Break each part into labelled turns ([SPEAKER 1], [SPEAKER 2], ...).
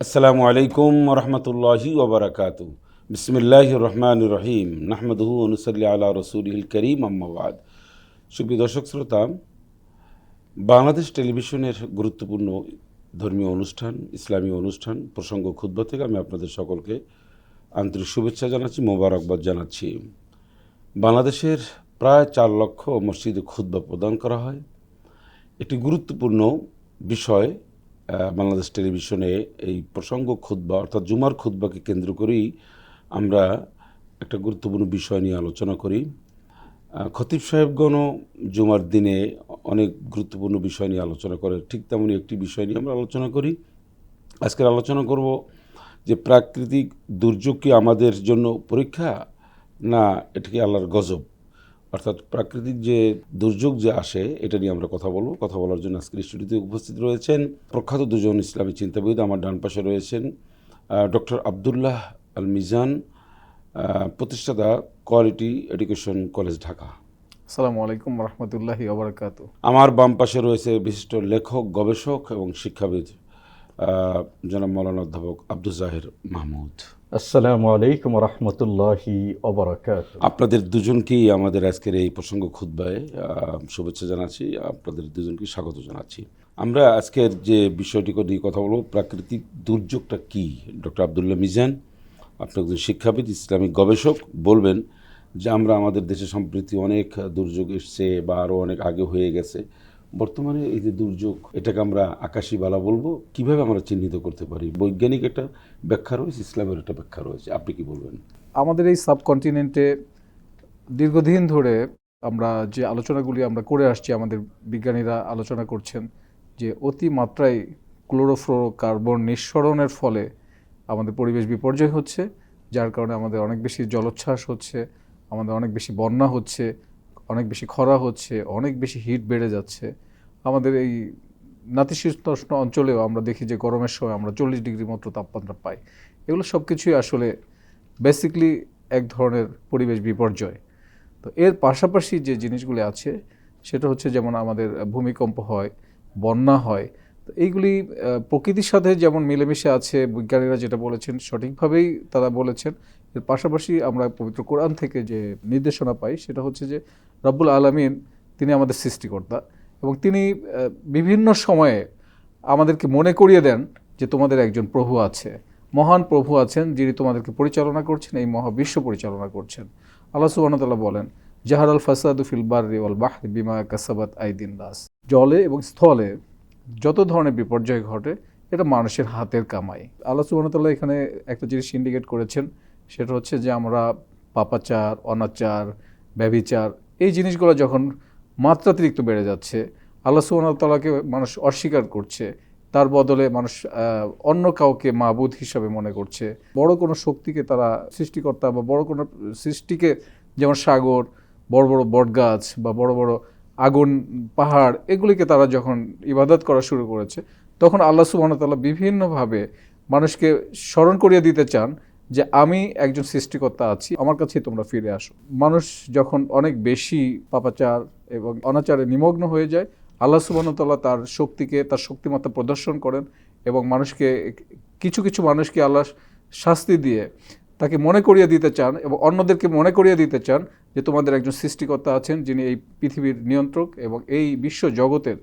[SPEAKER 1] আসসালামু আলাইকুম রহমতুল্লাহি ওবরাকাত বিসমিল্লাহ রহমান রহিম নাহমদহু অনুসল্লি আলা রসুল করিম আম্মাবাদ সুপ্রিয় দর্শক শ্রোতা, বাংলাদেশ টেলিভিশনের গুরুত্বপূর্ণ ধর্মীয় অনুষ্ঠান, ইসলামী অনুষ্ঠান প্রসঙ্গ ক্ষুদ্র থেকে আমি আপনাদের সকলকে আন্তরিক শুভেচ্ছা জানাচ্ছি, মোবারকবাদ জানাচ্ছি। বাংলাদেশের প্রায় চার লক্ষ মসজিদে খুদ্া প্রদান করা হয়। একটি গুরুত্বপূর্ণ বিষয় বাংলাদেশ টেলিভিশনে এই প্রসঙ্গ খুদ্া অর্থাৎ জুমার খুদ্বাকে কেন্দ্র করেই আমরা একটা গুরুত্বপূর্ণ বিষয় নিয়ে আলোচনা করি। খতিব সাহেবগণও জুমার দিনে অনেক গুরুত্বপূর্ণ বিষয় নিয়ে আলোচনা করে। ঠিক তেমনই একটি বিষয় নিয়ে আমরা আলোচনা করি। আজকের আলোচনা করব যে প্রাকৃতিক দুর্যোগ কি আমাদের জন্য পরীক্ষা না এটা কি আল্লাহর গজব? অর্থাৎ প্রাকৃতিক যে দুর্যোগ যে আসে, এটা নিয়ে আমরা কথা বলব। কথা বলার জন্য আজকের স্টুডিওতে উপস্থিত রয়েছেন প্রখ্যাত দুজন ইসলামী চিন্তাবিদ আমার ডান পাশে রয়েছেন ডক্টর আবদুল্লাহ আল মিজান প্রতিষ্ঠাতা কোয়ালিটি এডুকেশন কলেজ ঢাকা
[SPEAKER 2] আসসালামু আলাইকুম রহমতুল্লাহি ওবরাকাত
[SPEAKER 1] আমার বাম পাশে রয়েছে বিশিষ্ট লেখক গবেষক এবং শিক্ষাবিদ জনাব মৌলানা অধ্যাপক আব্দুল জাহির মাহমুদ।
[SPEAKER 3] আসসালামু আলাইকুম রহমতুল্লাহি অবরাকাত
[SPEAKER 1] আপনাদের দুজনকেই আমাদের আজকের এই প্রসঙ্গ খুদ্বায় শুভেচ্ছা জানাচ্ছি আপনাদের দুজনকে স্বাগত জানাচ্ছি। আমরা আজকের যে বিষয়টি নিয়ে কথা বলব প্রাকৃতিক দুর্যোগটা কি? ডক্টর আবদুল্লাহ মিজান আপনি একজন শিক্ষাবিদ ইসলামিক গবেষক বলবেন যে আমরা আমাদের দেশে সম্প্রতি অনেক দুর্যোগ এসছে বা আরও অনেক আগে হয়ে গেছে, বর্তমানে এই যে দুর্যোগ, এটাকে আমরা আকাশী বালা বলব। কীভাবে আমরা চিহ্নিত করতে পারি? বৈজ্ঞানিক একটা ব্যাখ্যা রয়েছে, ইসলামের একটা ব্যাখ্যা রয়েছে। আপনি কি বলবেন?
[SPEAKER 2] আমাদের এই সাবকন্টিনেন্টে দীর্ঘদিন ধরে আমরা যে আলোচনাগুলি আমরা করে আসছি, আমাদের বিজ্ঞানীরা আলোচনা করছেন যে অতি মাত্রায় ক্লোরোফ্লোরো কার্বন নিঃসরণের ফলে আমাদের পরিবেশ বিপর্যয় হচ্ছে, যার কারণে আমাদের অনেক বেশি জলোচ্ছ্বাস হচ্ছে আমাদের অনেক বেশি বন্যা হচ্ছে, অনেক বেশি খরা হচ্ছে, অনেক বেশি হিট বেড়ে যাচ্ছে। আমাদের এই নাতিশীতোষ্ণ অঞ্চলেও আমরা দেখি যে গরমের সময় আমরা চল্লিশ ডিগ্রি মতো তাপমাত্রা পাই। এগুলো সব কিছুই আসলে বেসিকলি এক ধরনের পরিবেশ বিপর্যয়। তো এর পাশাপাশি যে জিনিসগুলি আছে, সেটা হচ্ছে যেমন আমাদের ভূমিকম্প হয়, বন্যা হয়, তো এইগুলি প্রকৃতির সাথে যেমন মিলেমিশে আছে, বিজ্ঞানীরা যেটা বলেছেন, সঠিকভাবেই তারা বলেছেন এর পাশাপাশি আমরা পবিত্র কোরআন থেকে যে নির্দেশনা পাই, সেটা হচ্ছে যে রব্বুল আলমিন তিনি আমাদের সৃষ্টিকর্তা এবং তিনি বিভিন্ন সময়ে আমাদেরকে মনে করিয়ে দেন যে তোমাদের একজন প্রভু আছে, মহান প্রভু আছেন যিনি তোমাদেরকে পরিচালনা করছেন, এই মহাবিশ্ব পরিচালনা করছেন। আল্লাহ সুবাহতাল্লাহ বলেন জাহার আল ফাসাদু ফিল বার্রি ওয়াল বাহরি বিমা কাসাবাত আইদিন দাস জলে এবং স্থলে যত ধরনের বিপর্যয় ঘটে, এটা মানুষের হাতের কামাই। আল্লাহ সুবাহতাল্লাহ এখানে একটা জিনিস ইন্ডিকেট করেছেন সেটা হচ্ছে যে আমরা পাপাচার, অনাচার, ব্যভিচার, এই জিনিসগুলো যখন মাত্রাতিরিক্ত বেড়ে যাচ্ছে, আল্লাহ সুবাহতাল্লাহকে মানুষ অস্বীকার করছে, তার বদলে মানুষ অন্য কাউকে মাবুদ হিসাবে মনে করছে। বড় কোনো শক্তিকে তারা সৃষ্টিকর্তা বা বড় কোনো সৃষ্টিকে যেমন সাগর, বড় বড় বটগাছ বা বড় বড় আগুন, পাহাড়, এগুলিকে তারা যখন ইবাদত করা শুরু করেছে, তখন আল্লাহ সুবাহতাল্লাহ বিভিন্নভাবে মানুষকে স্মরণ করিয়ে দিতে চান যে আমি একজন সৃষ্টিকর্তা আছি, আমার কাছে তোমরা ফিরে আসো। মানুষ যখন অনেক বেশি পাপাচার এবং অনাচারে নিমগ্ন হয়ে যায়, আল্লাহ সুবাহতাল্লাহ তার শক্তিকে, তার শক্তিমত্তা প্রদর্শন করেন এবং মানুষকে, কিছু কিছু মানুষকে আল্লাহ শাস্তি দিয়ে তাকে মনে করিয়ে দিতে চান এবং অন্যদেরকে মনে করিয়ে দিতে চান যে তোমাদের একজন সৃষ্টিকর্তা আছেন যিনি এই পৃথিবীর নিয়ন্ত্রক এবং এই বিশ্ব জগতের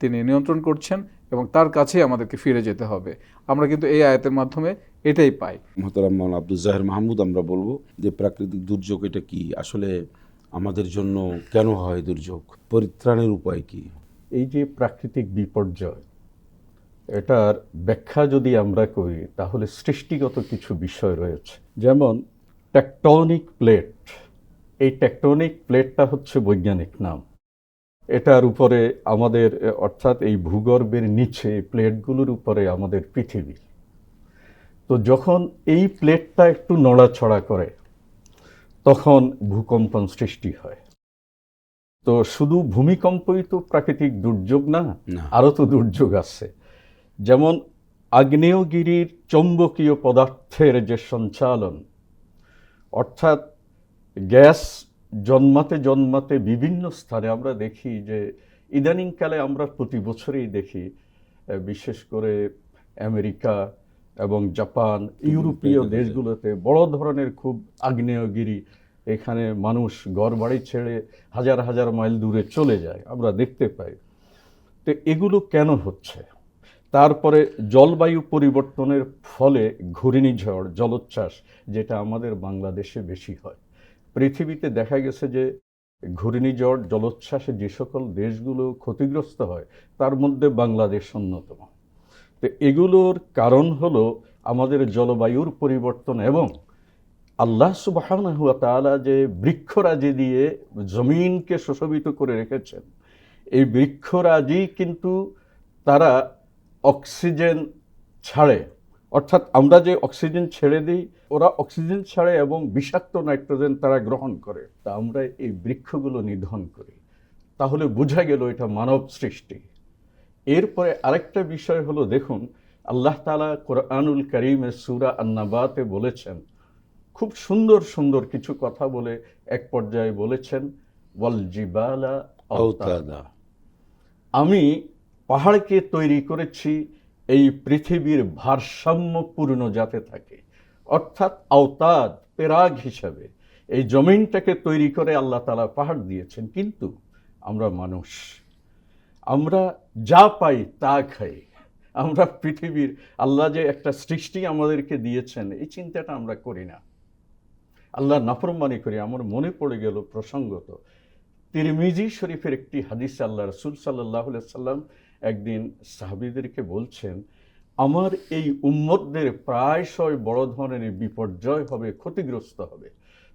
[SPEAKER 2] তিনি নিয়ন্ত্রণ করছেন এবং তার কাছেই আমাদেরকে ফিরে যেতে হবে। আমরা কিন্তু এই আয়াতের মাধ্যমে এটাই পাই।
[SPEAKER 1] মোহতারাম মাওলানা আব্দুল জাহের মাহমুদ আমরা বলব যে প্রাকৃতিক দুর্যোগ এটা কি? আসলে আমাদের জন্য কেন হয় দুর্যোগ? পরিত্রাণের উপায় কি?
[SPEAKER 3] এই যে প্রাকৃতিক বিপর্যয় এটার ব্যাখ্যা যদি আমরা করি তাহলে সৃষ্টিগত কিছু বিষয় রয়েছে। যেমন টেকটনিক প্লেট এই টেকটনিক প্লেটটা হচ্ছে বৈজ্ঞানিক নাম। এটার উপরে আমাদের অর্থাৎ এই ভূগর্ভের নিচে প্লেটগুলোর উপরে আমাদের পৃথিবী। তো যখন এই প্লেটটা একটু নড়াছড়া করে তখন ভূকম্পন সৃষ্টি হয় তো শুধু ভূমিকম্পই তো প্রাকৃতিক দুর্যোগ না। আরও তো দুর্যোগ আছে যেমন আগ্নেয়গিরির চৌম্বকীয় পদার্থের যে সঞ্চালন অর্থাৎ গ্যাস জন্মাতে জন্মাতে বিভিন্ন স্থানে আমরা দেখি যে ইদানিংকালে আমরা প্রতি বছরই দেখি বিশেষ করে আমেরিকা এবং জাপান ইউরোপীয় দেশগুলোতে বড় ধরনের খুব আগ্নেয়গিরি এখানে মানুষ ঘর বাড়ি ছেড়ে হাজার হাজার মাইল দূরে চলে যায় আমরা দেখতে পাই। তো এগুলো কেন হচ্ছে? তারপরে জলবায়ু পরিবর্তনের ফলে ঘূর্ণিঝড় জলোচ্ছ্বাস যেটা আমাদের বাংলাদেশে বেশি হয়। পৃথিবীতে দেখা গেছে যে ঘূর্ণিঝড় জলোচ্ছ্বাসে যে সকল দেশগুলো ক্ষতিগ্রস্ত হয় তার মধ্যে বাংলাদেশ অন্যতম। তো এগুলোর কারণ হলো আমাদের জলবায়ুর পরিবর্তন এবং আল্লাহ সুবহানাহু ওয়া তাআলা যে বৃক্ষরাজি দিয়ে জমিনকে সুশোভিত করে রেখেছেন, এই বৃক্ষরাজি কিন্তু তারা অক্সিজেন ছাড়ে। অর্থাৎ আমরা যে অক্সিজেন ছেড়ে দিই, ওরা অক্সিজেন ছাড়ে এবং বিষাক্ত নাইট্রোজেন তারা গ্রহণ করে। তা আমরা এই বৃক্ষগুলো নিধন করি। তাহলে বোঝা গেল এটা মানব সৃষ্টি। এরপরে আরেকটা বিষয় হলো দেখুন আল্লাহ তালা কোরআনুল করিমের সুরা আন্নাবাতে বলেছেন খুব সুন্দর সুন্দর কিছু কথা বলে এক পর্যায়ে বলেছেন ওয়াল জিবালা আওতাদা।
[SPEAKER 1] আওতাদা।
[SPEAKER 3] আমি পাহাড়কে তৈরি করেছি এই পৃথিবীর ভারসাম্যপূর্ণ যাতে থাকে অর্থাৎ আওতাদ পেরাগ হিসাবে। এই জমিনটাকে তৈরি করে আল্লাহ তালা পাহাড় দিয়েছেন কিন্তু আমরা মানুষ। আমরা যা পাই তা খাই। আমরা পৃথিবীর, আল্লাহ যে একটা সৃষ্টি আমাদেরকে দিয়েছেন, এই চিন্তাটা আমরা করি না। আল্লাহ নাফরমানি করি। আমার মনে পড়ে গেল প্রসঙ্গত, তিরমিজি শরীফের একটি হাদিস আল্লাহ রসুল সাল্লাহ সাল্লাম একদিন সাহাবিদেরকে বলছেন, আমার এই উম্মতদের প্রায়শই বড় ধরনের বিপর্যয় হবে, ক্ষতিগ্রস্ত হবে।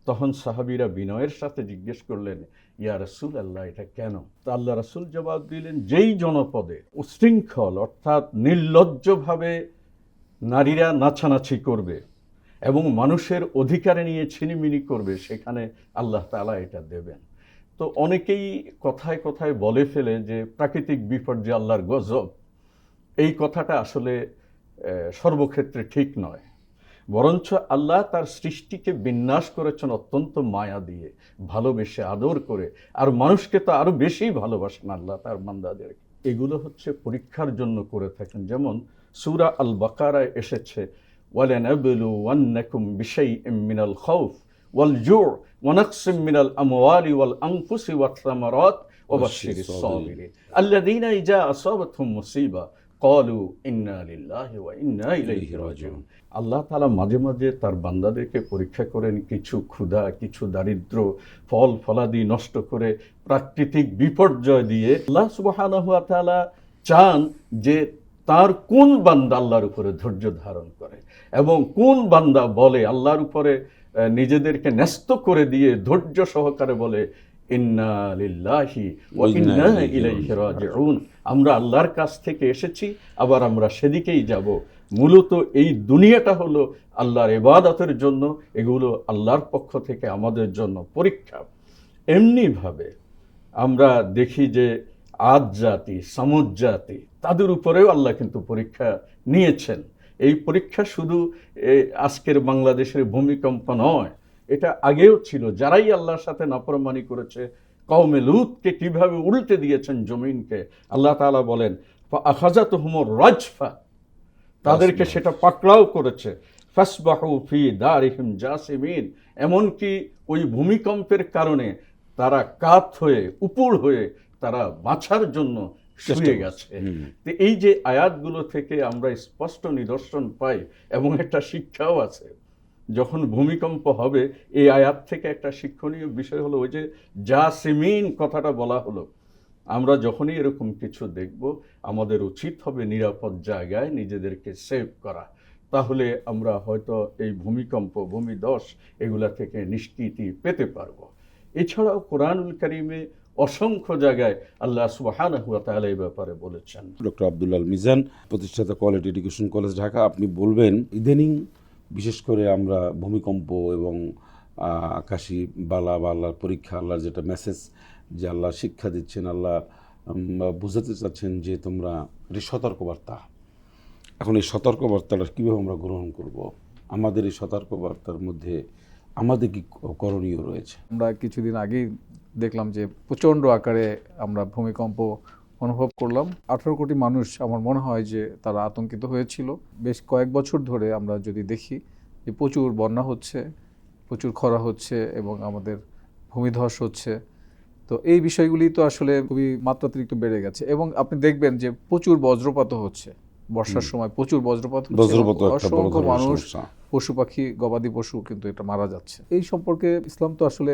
[SPEAKER 3] তখন সাহাবিরা বিনয়ের সাথে জিজ্ঞেস করলেন ইয়া রসুল আল্লাহ এটা কেন? তা আল্লাহ রসুল জবাব দিলেন, যেই জনপদে উশৃঙ্খল অর্থাৎ নির্লজ্জভাবে নারীরা নাচানাচি করবে এবং মানুষের অধিকার নিয়ে ছিনিমিনি করবে, সেখানে আল্লাহ তালা এটা দেবেন। তো অনেকেই কথায় কথায় বলে ফেলে যে প্রাকৃতিক বিপর্যয় আল্লাহর গজব। এই কথাটা আসলে সর্বক্ষেত্রে ঠিক নয়। বরঞ্চ আল্লাহ তার সৃষ্টিকে বিন্যাস করেছেন অত্যন্ত মায়া দিয়ে, ভালোবেসে, আদর করে, আর মানুষকে তো আরও বেশি ভালোবাসেন আল্লাহ তার মান্দাদের এগুলো হচ্ছে পরীক্ষার জন্য করে থাকেন। যেমন সুরা আল বাকারায় এসেছে ওয়ালেন মুসিবা কলু আল্লাহ তালা মাঝে মাঝে তার বান্দাদেরকে পরীক্ষা করেন কিছু ক্ষুধা কিছু দারিদ্র ফল ফলাদি নষ্ট করে প্রাকৃতিক বিপর্যয় দিয়ে। আল্লাহ সুবাহানা হুয়া তালা চান যে তার কোন বান্দা আল্লাহর উপরে ধৈর্য ধারণ করে এবং কোন বান্দা বলে আল্লাহর উপরে নিজেদেরকে ন্যস্ত করে দিয়ে ধৈর্য সহকারে বলে ইন্না লিল্লাহি ওয়া ইন্না ইলাইহি রাজিউন. আমরা আল্লাহর কাছ থেকে এসেছি আবার আমরা সেদিকেই যাব। মূলত এই দুনিয়াটা হলো আল্লাহর ইবাদতের জন্য এগুলো আল্লাহর পক্ষ থেকে আমাদের জন্য পরীক্ষা। এমনিভাবে আমরা দেখি যে আদ জাতি সামুদ জাতি তাদের উপরেও আল্লাহ কিন্তু পরীক্ষা নিয়েছেন। এই পরীক্ষা শুধু আজকের বাংলাদেশের ভূমিকম্প নয় এটা আগেও ছিল। যারাই আল্লাহর সাথে নাফরমানি করেছে কওমে লুতকে কীভাবে উল্টে দিয়েছেন জমিনকে আল্লাহ তাআলা বলেন আখাজাত হুমর রাজফা। তাদেরকে সেটা পাকড়াও করেছে। ফাসবাহু ফি দারিহিম জাসিমিন। এমনকি ওই ভূমিকম্পের কারণে তারা কাত হয়ে উপুর হয়ে তারা বাঁচার জন্য শুয়ে গেছে। তো এই যে আয়াতগুলো থেকে আমরা স্পষ্ট নিদর্শন পাই এবং একটা শিক্ষাও আছে। যখন ভূমিকম্প হবে, এই আয়াত থেকে একটা শিক্ষণীয় বিষয় হলো ওই যে জাসিমিন কথাটা বলা হলো। আমরা যখনই এরকম কিছু দেখব, আমাদের উচিত হবে নিরাপদ জায়গায় নিজেদেরকে সেভ করা। তাহলে আমরা হয়তো এই ভূমিকম্প, ভূমিদশ এগুলা থেকে নিষ্কৃতি পেতে পারব। এছাড়াও কোরআনুল করিমে অসংখ্য জায়গায় আল্লাহ সুবহানাহু ওয়া তাআলা এই ব্যাপারে বলেছেন।
[SPEAKER 1] ডক্টর আব্দুল্লাল মিজান, প্রতিষ্ঠাতা কোয়ালিটি এডুকেশন কলেজ, ঢাকা। আপনি বলবেন, ইদানিং বিশেষ করে আমরা ভূমিকম্প এবং আকাশী বালা বা আল্লাহর পরীক্ষা, আল্লাহর যেটা মেসেজ যে আল্লাহ শিক্ষা দিচ্ছেন, আল্লাহ বুঝাতে চাচ্ছেন যে তোমরা এটি সতর্কবার্তা। এখন এই সতর্কবার্তাটা কীভাবে আমরা গ্রহণ করব? আমাদের এই সতর্কবার্তার মধ্যে আমাদের কি করণীয় রয়েছে?
[SPEAKER 2] আমরা কিছুদিন আগেই দেখলাম যে প্রচণ্ড আকারে আমরা ভূমিকম্প অনুভব করলাম। আঠারো কোটি মানুষ আমার মনে হয় যে তারা আতঙ্কিত হয়েছিল। বেশ কয়েক বছর ধরে আমরা যদি দেখি যে প্রচুর বন্যা হচ্ছে প্রচুর খরা হচ্ছে এবং আমাদের ভূমিধস হচ্ছে তো এই বিষয়গুলি তো আসলে খুবই মাত্রাতিরিক্ত বেড়ে গেছে। এবং আপনি দেখবেন যে প্রচুর বজ্রপাত হচ্ছে। বর্ষার সময় প্রচুর বজ্রপাত হচ্ছে। অসংখ্য মানুষ পশু পাখি, গবাদি পশু কিন্তু এটা মারা যাচ্ছে। এই সম্পর্কে ইসলাম তো আসলে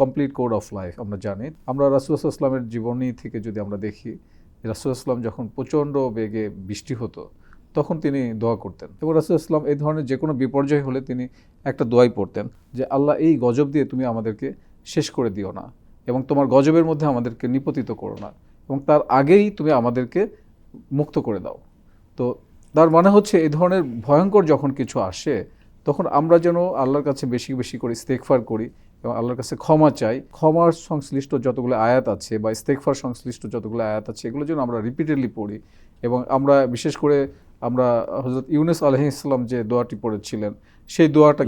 [SPEAKER 2] কমপ্লিট কোড অফ লাইফ আমরা জানি। আমরা রাসুল্লাহ ইসলামের জীবনী থেকে যদি আমরা দেখি রাসুল্লাহ ইসলাম যখন প্রচণ্ড বেগে বৃষ্টি হতো, তখন তিনি দোয়া করতেন। এবং রাসুল ইসলাম এই ধরনের যে কোনো বিপর্যয় হলে তিনি একটা দোয়াই পড়তেন যে, আল্লাহ, এই গজব দিয়ে তুমি আমাদেরকে শেষ করে দিও না এবং তোমার গজবের মধ্যে আমাদেরকে নিপতিত করো না এবং তার আগেই তুমি আমাদেরকে মুক্ত করে দাও। তো তার মানে হচ্ছে এই ধরনের ভয়ঙ্কর যখন কিছু আসে তখন আমরা যেন আল্লাহর কাছে বেশি বেশি করে ইস্তেকফার করি এবং আল্লাহর কাছে ক্ষমা চাই ক্ষমার সংশ্লিষ্ট যতগুলো আয়াত আছে বা ইস্তেকফার সংশ্লিষ্ট যতগুলো আয়াত আছে এগুলো যেন আমরা রিপিটেডলি পড়ি এবং আমরা বিশেষ করে আমরা হজরত ইউনুস আলহ ইসলাম যে দোয়াটি পড়েছিলেন সেই দোয়াটা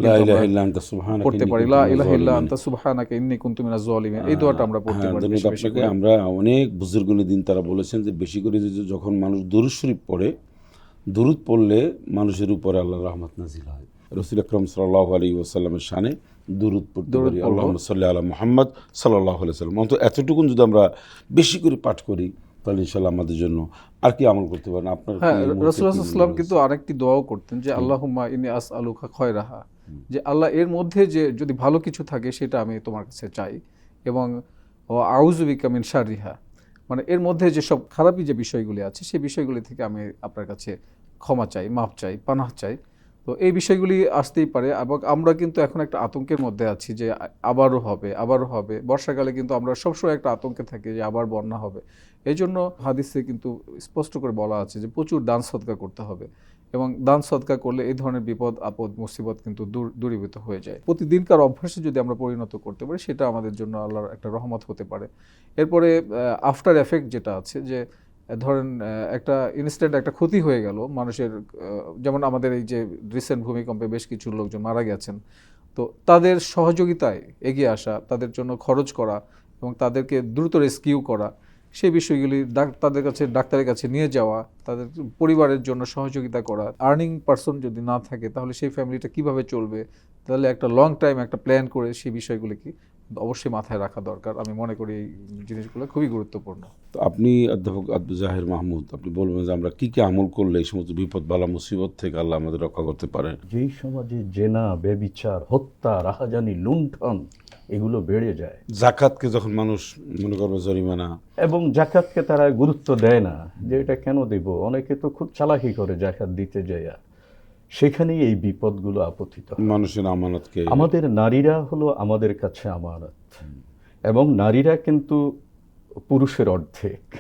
[SPEAKER 2] পড়তে পারি। লা ইলাহা ইল্লা আনতা সুবহানাকা ইন্নী কুনতু মিনাজ জালিমিন। এই দোয়াটা আমরা পড়তে
[SPEAKER 1] হ্যাঁ,
[SPEAKER 2] পারি
[SPEAKER 1] আপনাকে। আমরা অনেক বুজুর্গনের দিন তারা বলেছেন যে বেশি করে যখন মানুষ দুরুদ শরীফ পড়ে দুরুদ পড়লে মানুষের উপরে আল্লাহ রহমত নাজিল হয়। রসুল আকরম সাল্লাহ আলী ওসাল্লামের শানে দুরুদ পড়তে পারি। আল্লাহ সাল্লাহ আলা মোহাম্মদ সাল্লাহ আলি সাল্লাম অন্তত এতটুকুন যদি আমরা বেশি করে পাঠ করি তাহলে ইনশাল্লাহ আমাদের জন্য আর কি আমল করতে পারেন। আপনার
[SPEAKER 2] হ্যাঁ
[SPEAKER 1] এই মুহূর্তে
[SPEAKER 2] রসুল্লাহ
[SPEAKER 1] কি
[SPEAKER 2] ইসলাম
[SPEAKER 1] মনে
[SPEAKER 2] কিন্তু আরেকটি দোয়াও করতেন যে আল্লাহুম্মা ইনি আস আলুকা খয় রাহা যে আল্লাহ এর মধ্যে যে যদি ভালো কিছু থাকে সেটা আমি তোমার কাছে চাই। এবং আউজুবিকা মিন শারিহা মানে এর মধ্যে যে সব খারাপই যে বিষয়গুলি আছে সেই বিষয়গুলি থেকে আমি আপনার কাছে ক্ষমা চাই মাপ চাই পানাহ চাই। তো এই বিষয়গুলি আসতেই পারে এবং আমরা কিন্তু এখন একটা আতঙ্কের মধ্যে আছি যে আবারও হবে আবারও হবে। বর্ষাকালে কিন্তু আমরা সবসময় একটা আতঙ্কে থাকি যে আবার বন্যা হবে। এই জন্য হাদিসে কিন্তু স্পষ্ট করে বলা আছে যে প্রচুর দান সদকা করতে হবে এবং দান সদকা করলে এই ধরনের বিপদ, আপদ, মুসিবত কিন্তু দূর, দূরীভূত হয়ে যায়। প্রতিদিনকার অভ্যাসে যদি আমরা পরিণত করতে পারি, সেটা আমাদের জন্য আল্লাহর একটা রহমত হতে পারে। এরপরে আফটার এফেক্ট যেটা আছে যে ধরেন একটা ইনস্ট্যান্ট একটা ক্ষতি হয়ে গেল, মানুষের যেমন আমাদের এই যে রিসেন্ট ভূমিকম্পে বেশ কিছু লোকজন মারা গেছেন, তো তাদের সহযোগিতায় এগিয়ে আসা, তাদের জন্য খরচ করা এবং তাদেরকে দ্রুত রেস্কিউ করা সেই বিষয়গুলি তাদের কাছে, ডাক্তারের কাছে নিয়ে যাওয়া, তাদের পরিবারের জন্য সহযোগিতা করা আর্নিং পার্সন যদি না থাকে, তাহলে সেই ফ্যামিলিটা কীভাবে চলবে, তাহলে একটা লং টাইম একটা প্ল্যান করে সেই বিষয়গুলিকে অবশ্যই মাথায় রাখা দরকার। আমি মনে করি এই জিনিসগুলো খুবই গুরুত্বপূর্ণ।
[SPEAKER 1] তো আপনি অধ্যাপক আব্দুল জাহের মাহমুদ আপনি বলবেন যে আমরা কি কি আমল করলে এই সমস্ত বিপদ বালা মুসিবত থেকে আল্লাহ আমাদের রক্ষা করতে পারেন
[SPEAKER 3] যেই সমাজে জেনা বেবিচার হত্যা রাহাজানি লুণ্ঠন এগুলো বেড়ে যায়।
[SPEAKER 1] জাকাতকে যখন মানুষ মনে করবে জরিমানা।
[SPEAKER 3] এবং জাকাতকে তারা গুরুত্ব দেয় না যে এটা কেন দেব? অনেকে তো খুব চালাকি করে জাকাত দিতে যায় সেখানেই এই বিপদগুলো আপতিত
[SPEAKER 1] মানুষের আমানতকে
[SPEAKER 3] আমাদের নারীরা হলো আমাদের কাছে আমানত। এবং নারীরা কিন্তু পুরুষের অর্ধেক।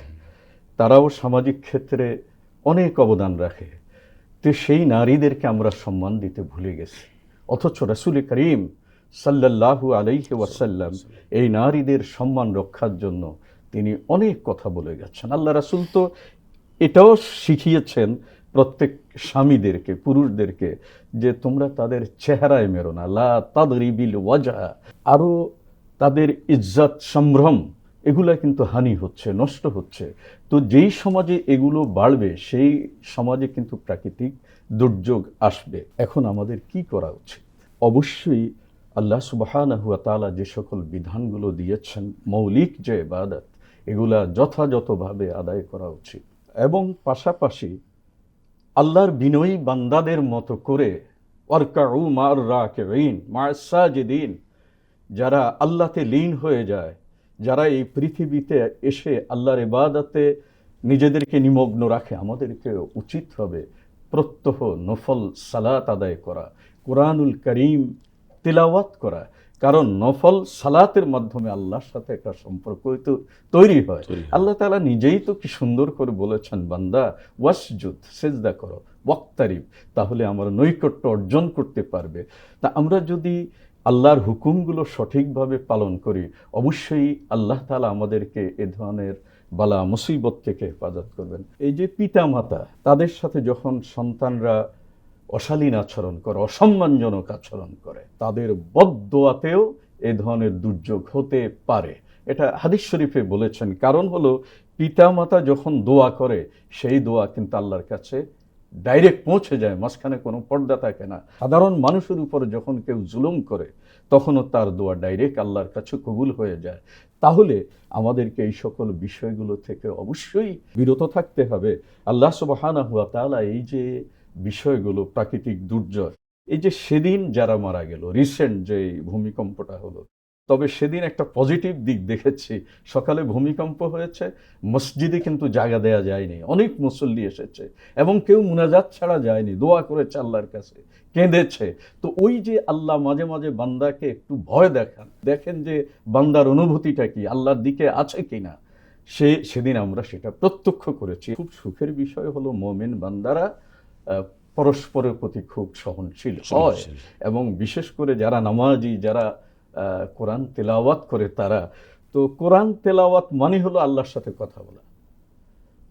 [SPEAKER 3] তারাও সামাজিক ক্ষেত্রে অনেক অবদান রাখে। তো সেই নারীদেরকে আমরা সম্মান দিতে ভুলে গেছি। অথচ রাসুল করিম সাল্লাল্লাহু আলাইহি ওয়াসাল্লাম এই নারীদের সম্মান রক্ষার জন্য তিনি অনেক কথা বলে গেছেন। আল্লাহ রাসুল তো এটাও শিখিয়েছেন প্রত্যেক স্বামীদেরকে, পুরুষদেরকে, যে তোমরা তাদের চেহারায় মেরো না। লা তাদরিবিল ওয়াজা আরও তাদের ইজ্জত, সম্ভ্রম, এগুলা কিন্তু হানি হচ্ছে, নষ্ট হচ্ছে। তো যেই সমাজে এগুলো বাড়বে, সেই সমাজে কিন্তু প্রাকৃতিক দুর্যোগ আসবে। এখন আমাদের কি করা উচিত? অবশ্যই আল্লাহ সুবহানাহু ওয়া তাআলা যে সকল বিধানগুলো দিয়েছেন, মৌলিক যে ইবাদত, এগুলা যথাযথভাবে আদায় করা উচিত। এবং পাশাপাশি আল্লাহর বিনয়ী বান্দাদের মতো করে ওয়ারকাউ মার রাকিঈন মা'আস সাজিদিন। যারা আল্লাহতে লীন হয়ে যায়, যারা এই পৃথিবীতে এসে আল্লাহর ইবাদতে নিজেদেরকে নিমগ্ন রাখে, আমাদেরকে উচিত হবে প্রত্যহ নফল সালাত আদায় করা, কোরআনুল করিম তিলাওয়াত করা। কারণ নফল সালাতের মাধ্যমে আল্লাহর সাথে একটা সম্পর্ক তো তৈরি হয়। আল্লাহ তালা নিজেই তো কি সুন্দর করে বলেছেন বান্দা ওয়াসজুদ সেজদা করো ওয়াক্তারিব তাহলে আমরা নৈকট্য অর্জন করতে পারবে। তা আমরা যদি আল্লাহর হুকুমগুলো সঠিকভাবে পালন করি অবশ্যই আল্লাহ তালা আমাদেরকে এ ধরনের বালা মুসিবত থেকে হেফাজত করবেন। এই যে পিতা মাতা তাদের সাথে যখন সন্তানরা অশালীন আচরণ করে, অসম্মানজনক আচরণ করে। তাদের বদোয়াতেও এ ধরনের দুর্যোগ হতে পারে। এটা হাদিস শরীফে বলেছেন, কারণ হলো পিতামাতা যখন দোয়া করে, সেই দোয়া কিন্তু আল্লাহর কাছে ডাইরেক্ট পৌঁছে যায়, মাঝখানে কোনো পর্দা থাকে না। সাধারণ মানুষের উপর যখন কেউ জুলুম করে, তখনও তার দোয়া ডাইরেক্ট আল্লাহর কাছে কবুল হয়ে যায়। তাহলে আমাদেরকে এই সকল বিষয়গুলো থেকে অবশ্যই বিরত থাকতে হবে। আল্লাহ সুবহানাহু হুয়া তাআলা এই যে বিষয়গুলো প্রাকৃতিক দুর্যোগ। এই যে সেদিন যারা মারা গেল রিসেন্ট যে ভূমিকম্পটা হলো, তবে সেদিন একটা পজিটিভ দিক দেখেছি। সকালে ভূমিকম্প হয়েছে, মসজিদে কিন্তু জায়গা দেয়া যায়নি, অনেক মুসল্লি এসেছে, এবং কেউ মুনাজাত ছাড়া যায়নি, দোয়া করেছে আল্লাহর কাছে, কেঁদেছে। তো ওই যে আল্লাহ মাঝে মাঝে বান্দাকে একটু ভয় দেখান, দেখেন যে বান্দার অনুভূতিটা কি, আল্লাহর দিকে আছে কিনা, সে, সেদিন আমরা সেটা প্রত্যক্ষ করেছি। খুব সুখের বিষয় হলো মোমেন বান্দারা পরস্পরের প্রতি খুব সহনশীল হয়। এবং বিশেষ করে যারা নামাজি যারা আহ, কোরআন তেলাওয়াত করে তারা তো কোরআন তেলাওয়াত মানে হলো আল্লাহর সাথে কথা বলা।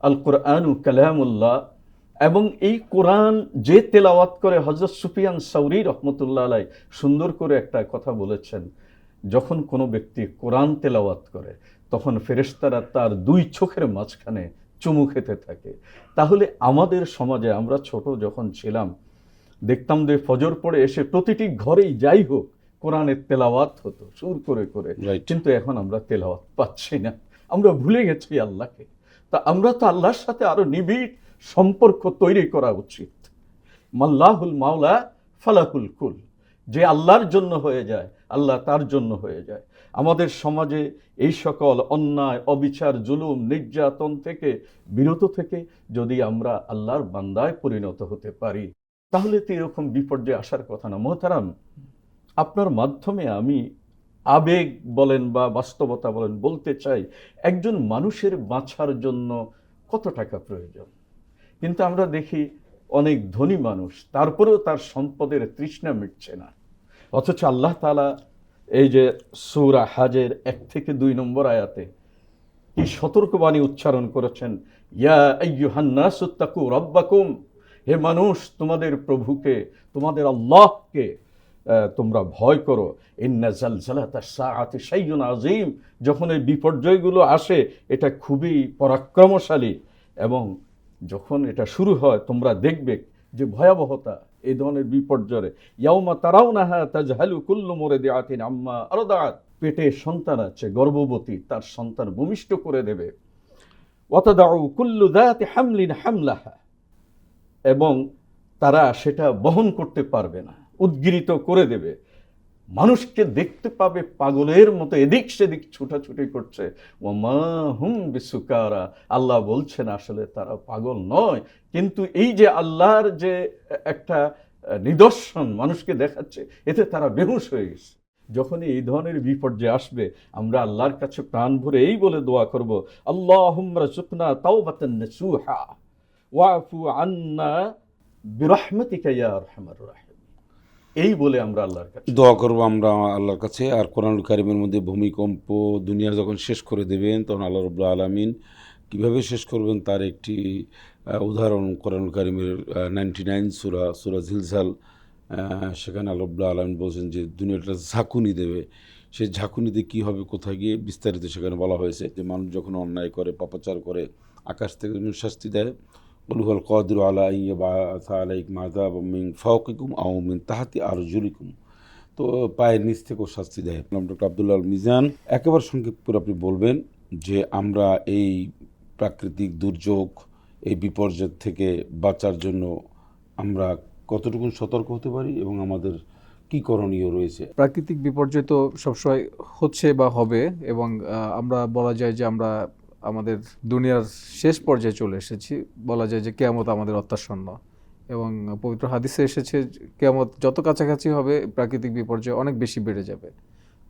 [SPEAKER 3] আল কোরআনু কালামুল্লাহ এবং এই কোরআন যে তেলাওয়াত করে হজরত সুফিয়ান সৌরি রহমতুল্লাহ আলাই সুন্দর করে একটা কথা বলেছেন যখন কোনো ব্যক্তি কোরআন তেলাওয়াত করে তখন ফেরেশতারা তার দুই চোখের মাঝখানে চুমু খেতে থাকে। তাহলে আমাদের সমাজে আমরা ছোট যখন ছিলাম দেখতাম যে ফজর পড়ে এসে প্রতিটি ঘরেই যাই হোক কোরআনের তেলাওয়াত হতো সুর করে করে। কিন্তু এখন আমরা তেলাওয়াত পাচ্ছি না। আমরা ভুলে গেছি আল্লাহকে। তা আমরা তো আল্লাহর সাথে আরও নিবিড় সম্পর্ক তৈরি করা উচিত। মাল্লাহুল মাওলা ফালাহুল কুল। যে আল্লাহর জন্য হয়ে যায়, আল্লাহ তার জন্য হয়ে যায়। আমাদের সমাজে এই সকল অন্যায়, অবিচার, জুলুম, নির্যাতন থেকে, বিরত থেকে যদি আমরা আল্লাহর বান্দায় পরিণত হতে পারি, তাহলে তো এরকম বিপর্যয় আসার কথা না। মোহতারাম, আপনার মাধ্যমে আমি আবেগ বলেন বা বাস্তবতা বলেন বলতে চাই, একজন মানুষের বাঁচার জন্য কত টাকা প্রয়োজন? কিন্তু আমরা দেখি অনেক ধনী মানুষ, তারপরেও তার সম্পদের তৃষ্ণা মিটছে না। অথচ আল্লাহ তালা এই যে সূরা হাজের এক থেকে দুই নম্বর আয়াতে কি সতর্কবাণী উচ্চারণ করেছেন, ইয়া আইয়ুহান্নাসু তাকু রাব্বাকুম হে মানুষ, তোমাদের প্রভুকে, তোমাদের আল্লাহকে তোমরা ভয় করো। ইন্না জালজালাতা সাআতি শাইউন আযীম যখন এই বিপর্যয়গুলো আসে, এটা খুবই পরাক্রমশালী এবং যখন এটা শুরু হয়, তোমরা দেখবে যে ভয়াবহতা এই ধরনের বিপর্যয়ে। ইয়াউমা তারাউনাহা তাজহালু কুল্লু মুরদিআতিন আম্মা আরদাআত। পেটে সন্তান আছে, গর্ভবতী, তার সন্তান ভূমিষ্ঠ করে দেবে। ওয়াতাদাউ কুল্লু দাতে হামলিন হামলাহা। এবং তারা সেটা বহন করতে পারবে না, উদ্গিরিত করে দেবে। মানুষকে দেখতে পাবে পাগলের মতো এদিক সেদিক ছুটাছুটি করছে। ও মা হুম বিসুকারা। আল্লাহ বলছেন, আসলে তারা পাগল নয়। কিন্তু এই যে আল্লাহর যে একটা নিদর্শন মানুষকে দেখাচ্ছে, এতে তারা বেহুশ হয়ে গেছে। যখন এই ধরনের বিপর্যয় আসবে, আমরা আল্লাহর কাছে প্রাণ ভরে এই বলে দোয়া করব আল্লাহ হুমরা চুকনা তাওবাতান নাসুহা। ওয়াফু আন্না বিরহমাতিকা ইয়া আরহামার রাহিম। এই বলে আমরা আল্লাহর কাছে
[SPEAKER 1] দোয়া করব আমরা আল্লাহর কাছে। আর কোরআন কারিমের মধ্যে ভূমিকম্প দুনিয়া যখন শেষ করে দেবেন, তখন আল্লাহ রবুল্লা আলমিন কীভাবে শেষ করবেন তার একটি উদাহরণ কোরআন কারিমের নাইনটি নাইন সুরা সুরা ঝিলঝাল সেখানে আল্লাহ আলমিন বলছেন যে দুনিয়াটা ঝাঁকুনি দেবে। সেই ঝাঁকুনিতে কী হবে, কোথায় গিয়ে বিস্তারিত সেখানে বলা হয়েছে যে মানুষ যখন অন্যায় করে, পাপাচার করে, আকাশ থেকে শাস্তি দেয় উলুহল কদর আলা ইয়া বা আলাইক মাদাব মিন ফাউকিকুম আও মিন তাহাতি আরজুলিকুম তো পায়ের নিচ থেকেও শাস্তি দেয়। ডক্টর আবদুল্লাহ মিজান। একেবারে সংক্ষেপ করে আপনি বলবেন যে আমরা এই প্রাকৃতিক দুর্যোগ, এই বিপর্যয় থেকে বাঁচার জন্য আমরা কতটুকু সতর্ক হতে পারি এবং আমাদের কী করণীয় রয়েছে?
[SPEAKER 2] প্রাকৃতিক বিপর্যয় তো সবসময় হচ্ছে বা হবে এবং আমরা বলা যায় যে আমরা আমাদের দুনিয়ার শেষ পর্যায়ে চলে এসেছি। বলা যায় যে কেয়ামত আমাদের অত্যাসন্ন এবং পবিত্র হাদিসে এসেছে কেয়ামত যত কাছাকাছি হবে, প্রাকৃতিক বিপর্যয় অনেক বেশি বেড়ে যাবে।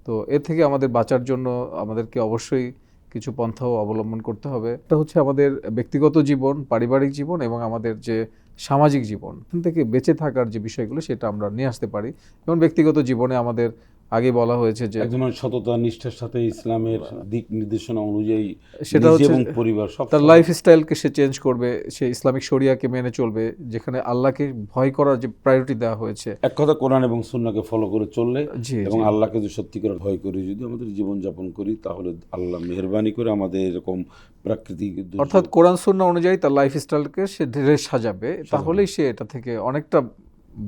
[SPEAKER 2] তো এর থেকে আমাদের বাঁচার জন্য আমাদেরকে অবশ্যই কিছু পন্থাও অবলম্বন করতে হবে। এটা হচ্ছে আমাদের ব্যক্তিগত জীবন, পারিবারিক জীবন এবং আমাদের যে সামাজিক জীবন। থেকে বেঁচে থাকার যে বিষয়গুলো, সেটা আমরা নিয়ে আসতে পারি। যেমন ব্যক্তিগত জীবনে আমাদের আগে বলা হয়েছে যে
[SPEAKER 1] একজন সততা নিষ্ঠার সাথে ইসলামের দিক নির্দেশনা অনুযায়ী
[SPEAKER 2] সেটা হচ্ছে
[SPEAKER 1] পরিবার সব
[SPEAKER 2] তার লাইফ স্টাইলকে সে চেঞ্জ করবে সে ইসলামিক শরিয়াকে মেনে চলবে যেখানে আল্লাহকে ভয় করার যে প্রায়োরিটি দেওয়া হয়েছে।
[SPEAKER 1] এক কথা কোরআন এবং সুন্নাকে ফলো করে চললে এবং আল্লাহকে যদি সত্যি করে ভয় করি যদি আমাদের জীবন যাপন করি তাহলে আল্লাহ মেহরবানি করে আমাদের এরকম প্রাকৃতিক
[SPEAKER 2] অর্থাৎ কোরআন সুন্না অনুযায়ী তার লাইফ স্টাইলকে সে ধীরে সাজাবে। তাহলেই সে এটা থেকে অনেকটা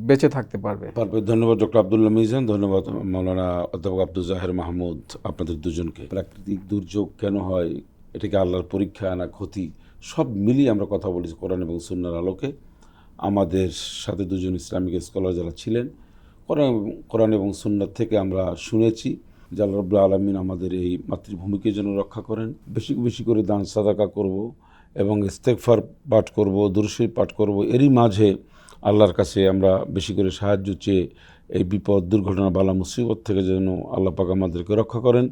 [SPEAKER 2] বেঁচে থাকতে পারবে।
[SPEAKER 1] পারবে। ধন্যবাদ ডক্টর আবদুল্লাহ মিজান, ধন্যবাদ মৌলানা অধ্যাপক আব্দুল জাহের মাহমুদ, আপনাদের দুজনকে। প্রাকৃতিক দুর্যোগ কেন হয় এটাকে আল্লাহর পরীক্ষা না ক্ষতি, সব মিলিয়ে আমরা কথা বলেছি কোরআন এবং সুন্নার আলোকে। আমাদের সাথে দুজন ইসলামিক স্কলার যারা ছিলেন, কোরআন কোরআন এবং সুন্নার থেকে আমরা শুনেছি আল্লাহ রব্লা আলমিন আমাদের এই মাতৃভূমিকে যেন রক্ষা করেন। বেশি বেশি করে দান সাদাকা করব এবং ইস্তেকফার পাঠ করব দুরুশরী পাঠ করব। এরই মাঝে আল্লাহর কাছে আমরা বেশি করে সাহায্য চেয়ে এই বিপদ দুর্ঘটনা বালা মুসিবত থেকে যেন আল্লাহ পাক আমাদেরকে রক্ষা করেন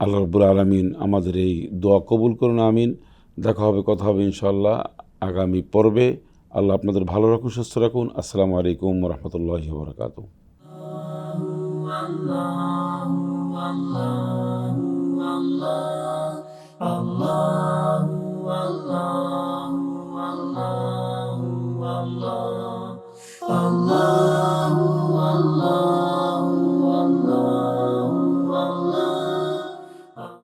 [SPEAKER 1] আল্লাহ রব্বুল আলমিন আমাদের এই দোয়া কবুল করুন আমিন দেখা হবে কথা হবে ইনশাল্লাহ আগামী পর্বে আল্লাহ আপনাদের ভালো রাখুন সুস্থ রাখুন আসসালামু আলাইকুম রহমতুল্লাহ বরকাত Allah, Allah, Allah.
[SPEAKER 4] Allah, Allahu Allah.